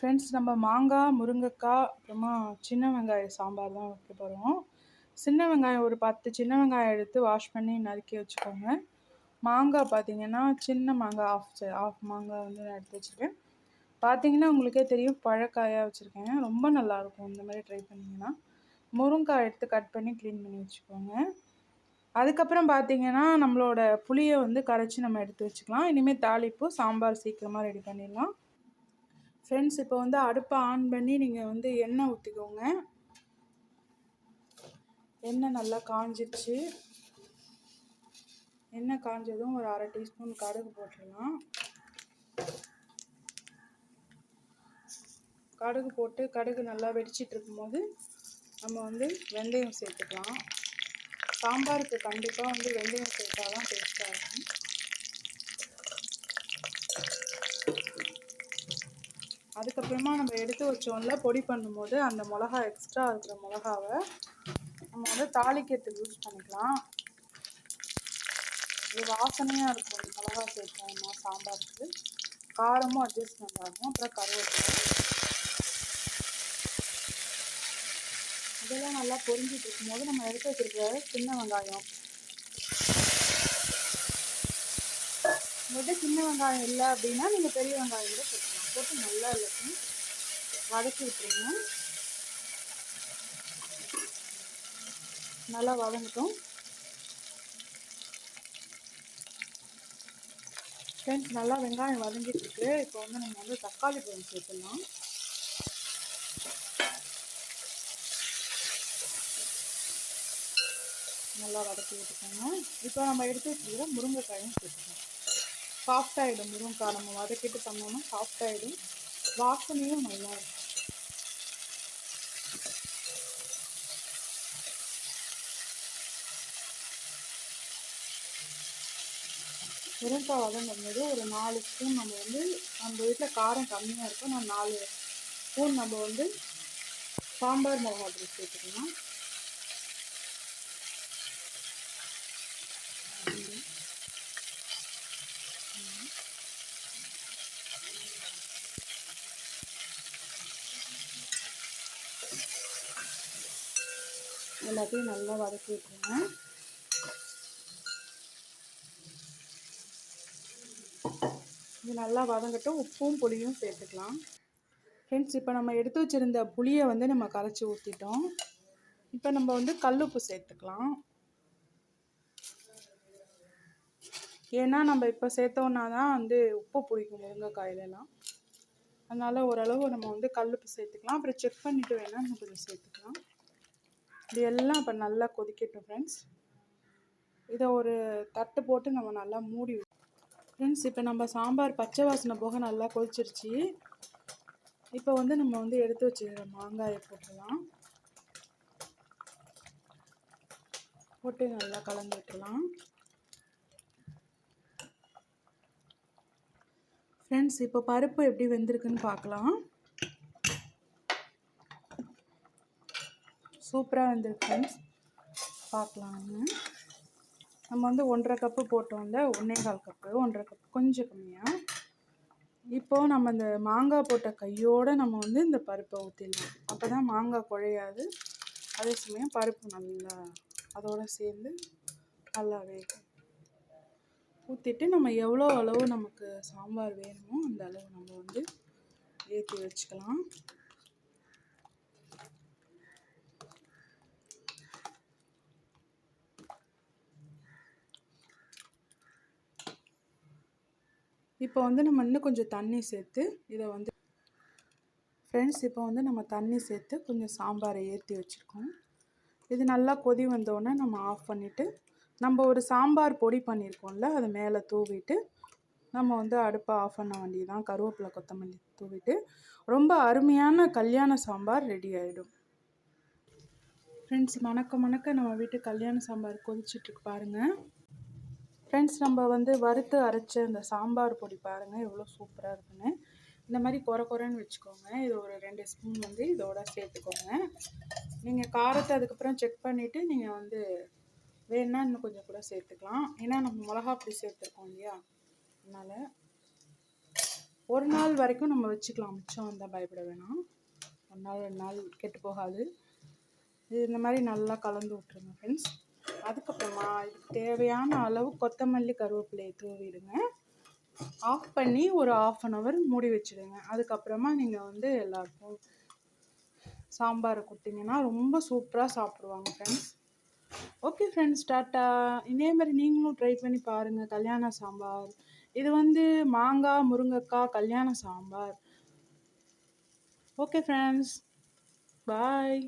Friends நம்ம மாங்காய் முருங்கைக்காய் அப்புறமா சின்ன வெங்காய சாம்பார் தான் வைக்க போகிறோம் சின்ன வெங்காயம் ஒரு பத்து சின்ன வெங்காயம் எடுத்து வாஷ் பண்ணி நறுக்கி வச்சுக்கோங்க. மாங்காய் பார்த்தீங்கன்னா சின்ன மாங்காய் ஆஃப் ஆஃப் மாங்காய் வந்து நான் எடுத்து வச்சுருக்கேன். பார்த்தீங்கன்னா உங்களுக்கே தெரியும் பழக்காயாக வச்சுருக்கேன். ரொம்ப நல்லாயிருக்கும் இந்த மாதிரி ட்ரை பண்ணிங்கன்னா. முருங்காய் எடுத்து கட் பண்ணி க்ளீன் பண்ணி வச்சுக்கோங்க. அதுக்கப்புறம் பார்த்தீங்கன்னா நம்மளோட புளியை வந்து கரைச்சி நம்ம எடுத்து வச்சுக்கலாம். இனிமேல் தாளிப்பு சாம்பார் சீக்கிரமாக ரெடி பண்ணிடலாம். ஃப்ரெண்ட்ஸ் இப்போ வந்து அடுப்பை ஆன் பண்ணி நீங்கள் வந்து எண்ணெய் ஊற்றிக்கோங்க எண்ணெய் நல்லா காஞ்சிருச்சு. எண்ணெய் காஞ்சதும் ஒரு அரை டீஸ்பூன் கடுகு போட்டுடலாம். கடுகு போட்டு கடுகு நல்லா வெடிச்சிட்டு இருக்கும்போது நம்ம வந்து வெந்தயம் சேர்த்துக்கலாம். சாம்பாருக்கு கண்டிப்பாக வந்து வெந்தயம் சேர்த்தா தான் டேஸ்ட்டாக இருக்கும். அதுக்கப்புறமா நம்ம எடுத்து வச்சோம்ல பொடி பண்ணும்போது அந்த மிளகா எக்ஸ்ட்ரா இருக்கிற மிளகாவை நம்ம வந்து தாளிக்கிறதுக்கு யூஸ் பண்ணிக்கலாம். இது வாசனையாக இருக்கும். இந்த மிளகா சேர்த்தோம்னா சாம்பாருக்கு. காரமும் அட்ஜஸ்ட்மெண்ட் ஆகும் அப்புறம் கருவேப்பிலை. இதெல்லாம் நல்லா பொரிஞ்சிட்டு இருக்கும்போது நம்ம எடுத்து வச்சிருக்கிற சின்ன வெங்காயம். உங்கள்கிட்ட சின்ன வெங்காயம் இல்லை அப்படின்னா நீங்கள் பெரிய வெங்காயம் கூட போட்டு நல்லா எல்லாத்தையும் வதக்கி விட்டுருங்க. நல்லா வதங்கட்டும். ஃப்ரெண்ட்ஸ் நல்லா வெங்காயம் வதங்கிட்டுருக்கு. இப்போ வந்து நம்ம வந்து தக்காளி பழம் சேர்த்துடலாம். நல்லா வதக்கி விட்டுக்கோங்க. இப்போ நம்ம எடுத்து வச்சுக்கிற முருங்கைக்காயும் சேர்த்துக்கோங்க சாஃப்ட் ஆகிடும் முருங்கைக்காய் நம்ம வதக்கிட்டு பண்ணோம்னா சாஃப்ட் ஆகிடும் வாசனையும் நல்லா இருக்கும். முருங்கைக்காய் வதங்கும்போது ஒரு நாலு ஸ்பூன் நம்ம வந்து நம்ம வீட்டில் காரம் கம்மியாக இருக்கும். நான் நாலு ஸ்பூன் நம்ம வந்து சாம்பார் மிளகாத்தூள் சேர்த்துக்கலாம் எல்லாத்தையும் நல்லா வதக்கி விட்டுருங்க. இது நல்லா வதங்கட்டும். உப்பும் புளியும் சேர்த்துக்கலாம். ஃப்ரெண்ட்ஸ் இப்போ நம்ம எடுத்து வச்சுருந்த புளியை வந்து நம்ம கரைச்சி ஊற்றிட்டோம் இப்போ நம்ம வந்து கல்லுப்பு சேர்த்துக்கலாம். ஏன்னா நம்ம இப்போ சேர்த்தோன்னா தான் வந்து உப்பு பிடிக்கும் முருங்கைக்காயிலலாம் அதனால் ஓரளவு நம்ம வந்து கல்லுப்பு சேர்த்துக்கலாம். அப்புறம் செக் பண்ணிவிட்டு வேணால் நம்ம கொஞ்சம் சேர்த்துக்கலாம். இது எல்லாம் இப்போ நல்லா கொதிக்கட்டும் ஃப்ரெண்ட்ஸ் இதை ஒரு தட்டு போட்டு நம்ம நல்லா மூடி ஃப்ரெண்ட்ஸ் இப்போ நம்ம சாம்பார் பச்சை வாசனை போக நல்லா கொதிச்சிருச்சு. இப்போ வந்து நம்ம வந்து எடுத்து வச்சுக்கிற மாங்காயை போட்டுடலாம். போட்டு நல்லா கலந்து விட்டுலாம் ஃப்ரெண்ட்ஸ் இப்போ பருப்பு எப்படி வெந்திருக்குன்னு பார்க்கலாம். சூப்பராக வந்திருக்கு ஃப்ரெண்ட்ஸ் பார்க்கலாங்க நம்ம வந்து ஒன்றரை கப்பு போட்டோம்ல ஒன்றே கால் கப்பு ஒன்றரை கப்பு கொஞ்சம் கம்மியாக இப்போது நம்ம இந்த மாங்காய் போட்ட கையோடு நம்ம வந்து இந்த பருப்பை ஊற்றிடலாம் அப்போ தான் மாங்காய் குழையாது. அதே சமயம் பருப்பு நல்லா அதோடு சேர்ந்து நல்லா வேகும். ஊற்றிட்டு நம்ம எவ்வளோ அளவு நமக்கு சாம்பார் வேணுமோ அந்த அளவு நம்ம வந்து ஏற்றி வச்சுக்கலாம். இப்போ வந்து நம்ம இன்னும் கொஞ்சம் தண்ணி சேர்த்து இதை வந்து ஃப்ரெண்ட்ஸ் இப்போ வந்து நம்ம தண்ணி சேர்த்து கொஞ்சம் சாம்பாரை ஏற்றி வச்சுருக்கோம். இது நல்லா கொதி வந்தோடனே நம்ம ஆஃப் பண்ணிவிட்டு நம்ம ஒரு சாம்பார் பொடி பண்ணியிருக்கோம்ல அதை மேலே தூவிட்டு நம்ம வந்து அடுப்பை ஆஃப் பண்ண வேண்டியதான் கருவேப்பிலை கொத்தமல்லி தூவிட்டு ரொம்ப அருமையான கல்யாண சாம்பார் ரெடி ஆகிடும் ஃப்ரெண்ட்ஸ் மணக்க மணக்க நம்ம வீட்டு கல்யாண சாம்பார் கொதிச்சிட்ருக்கு பாருங்கள் ஃப்ரெண்ட்ஸ் நம்ம வந்து வறுத்து அரைச்ச அந்த சாம்பார் பொடி பாருங்கள் எவ்வளோ சூப்பராக இருக்குன்னு. இந்த மாதிரி குறை குறைன்னு வச்சுக்கோங்க. இது ஒரு ரெண்டு ஸ்பூன் வந்து இதோட சேர்த்துக்கோங்க. நீங்கள் காரத்தை அதுக்கப்புறம் செக் பண்ணிவிட்டு நீங்கள் வந்து வேணுன்னா இன்னும் கொஞ்சம் கூட சேர்த்துக்கலாம். ஏன்னா நம்ம மிளகா பொடி சேர்த்துருக்கோம் இல்லையா? அதனால் ஒரு நாள் வரைக்கும் நம்ம வச்சுக்கலாம். மிச்சம் வந்தால் பயப்பட வேணாம். ஒரு நாள் ரெண்டு நாள் கெட்டு போகாது. இது இந்த மாதிரி நல்லா கலந்து விட்ருங்க ஃப்ரெண்ட்ஸ் அதுக்கப்புறமா இதுக்கு தேவையான அளவு கொத்தமல்லி கருவேப்பிலையை தூவிடுங்க. ஆஃப் பண்ணி ஒரு ஆஃப் அன் ஹவர் மூடி வச்சுடுங்க. அதுக்கப்புறமா நீங்கள் வந்து எல்லாருக்கும் சாம்பாரை கொடுத்தீங்கன்னா ரொம்ப சூப்பராக சாப்பிடுவாங்க ஃப்ரெண்ட்ஸ் ஓகே ஃப்ரெண்ட்ஸ் டாட்டா. இதே மாதிரி நீங்களும் ட்ரை பண்ணி பாருங்கள் கல்யாண சாம்பார். இது வந்து மாங்காய் முருங்கைக்காய் கல்யாண சாம்பார். Okay friends bye